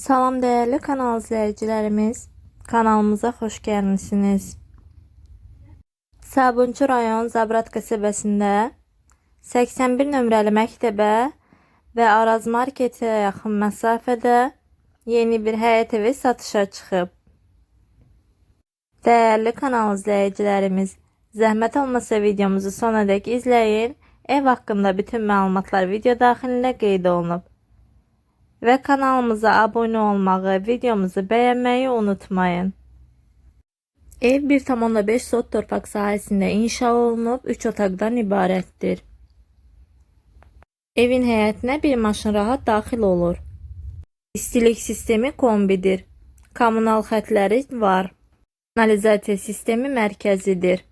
Salam değerli kanal izləyicilərimiz. Kanalımıza xoş gəlmisiniz. Sabunçu rayon Zabrat qəsəbəsində 81 nömrəli məktəbə və Araz marketə yaxın məsafədə yeni bir həyət evi satışa çıxıb. Değerli kanal izləyicilərimiz, zəhmət olmasa videomuzu sona dek izləyin. Ev haqqında bütün məlumatlar video daxilində qeyd olunub. Və kanalımıza abunə olmağı, videomuzu bəyənməyi unutmayın. Ev 1,5 sot torpaq sahəsində inşa olunub, 3 otaqdan ibarətdir. Evin həyətinə bir maşın rahat daxil olur. İstilik sistemi kombidir. Kommunal xətləri var. Kanalizasiya sistemi mərkəzidir.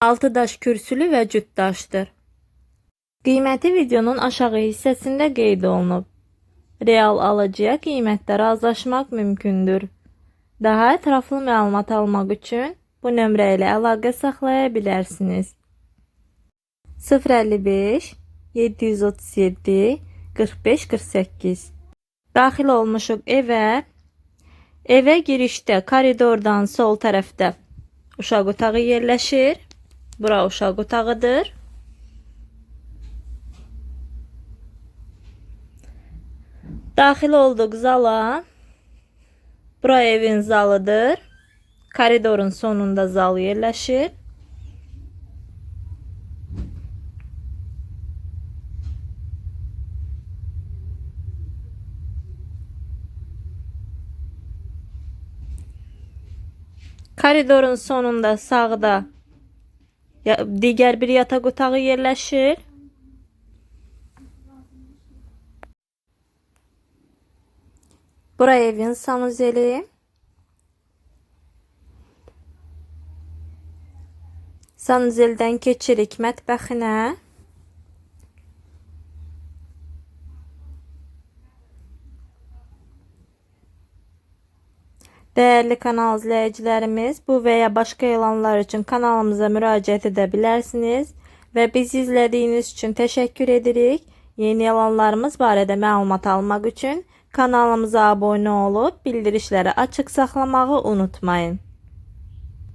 6 daş kürsülü və cüt daşdır. Qiyməti videonun aşağı hissəsində qeyd olunub. Real alıcıya qiymətdə razılaşmaq mümkündür. Daha ətraflı məlumat almaq üçün bu nömrə ilə əlaqə saxlaya bilərsiniz. 055 737 45 48 Daxil olmuşuq evə. Evə girişdə koridordan sol tərəfdə uşaq otağı yerləşir. Bura uşaq otağıdır. Daxil olduq zala. Bura evin zalıdır. Koridorun sonunda zal yerləşir. Koridorun sonunda sağda digər bir yataq otağı yerləşir. Bura evin sanuzeli. Sanuzeldən keçirik mətbəxinə. Değerli kanal izleyicilerimiz bu veya başka elanlar için kanalımıza müracaat edebilirsiniz. Ve bizi izlediğiniz için teşekkür edirik. Yeni yalanlarımız barədə məlumat almaq üçün kanalımıza abunə olub bildirişləri açıq saxlamağı unutmayın.